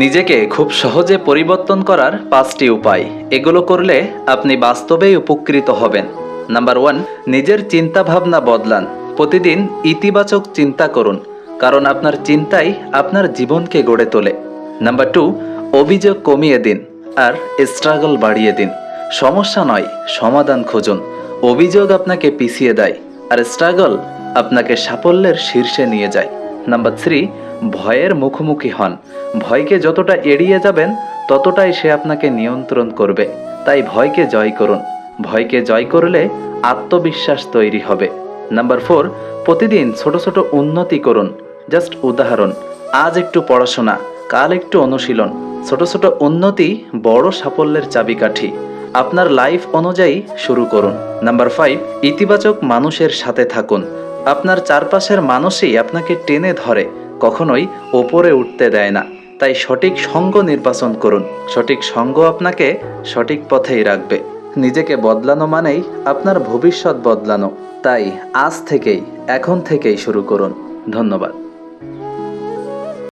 নিজেকে খুব সহজে পরিবর্তন করার পাঁচটি উপায়। এগুলো করলে আপনি বাস্তবেই উপকৃত হবেন। নাম্বার ওয়ান, নিজের চিন্তা ভাবনা বদলান। প্রতিদিন ইতিবাচক চিন্তা করুন, কারণ আপনার চিন্তাই আপনার জীবনকে গড়ে তোলে। নাম্বার টু, অভিযোগ কমিয়ে দিন আর স্ট্রাগল বাড়িয়ে দিন। সমস্যা নয়, সমাধান খুঁজুন। অভিযোগ আপনাকে পিছিয়ে দেয় আর স্ট্রাগল আপনাকে সাফল্যের শীর্ষে নিয়ে যায়। নাম্বার থ্রি ভয়ের মুখোমুখি হন। ভয়কে যতটা এড়িয়ে যাবেন, ততটাই সে আপনাকে নিয়ন্ত্রণ করবে। তাই ভয়কে জয় করুন। ভয়কে জয় করলে আত্মবিশ্বাস তৈরি হবে। নাম্বার ফোর প্রতিদিন ছোট ছোট উন্নতি করুন। জাস্ট উদাহরণ, আজ একটু পড়াশোনা, কাল একটু অনুশীলন। ছোট ছোট উন্নতি বড় সাফল্যের চাবিকাঠি। আপনার লাইফ অনুযায়ী শুরু করুন। নাম্বার ফাইভ ইতিবাচক মানুষের সাথে থাকুন। আপনার চারপাশের মানুষই আপনাকে টেনে ধরে, কখনোই ওপরে উঠতে দেয় না। তাই সঠিক সঙ্গ নির্বাচন করুন। সঠিক সঙ্গ আপনাকে সঠিক পথেই রাখবে। নিজেকে বদলানো মানেই আপনার ভবিষ্যৎ বদলানো। তাই আজ থেকেই, এখন থেকেই শুরু করুন। ধন্যবাদ।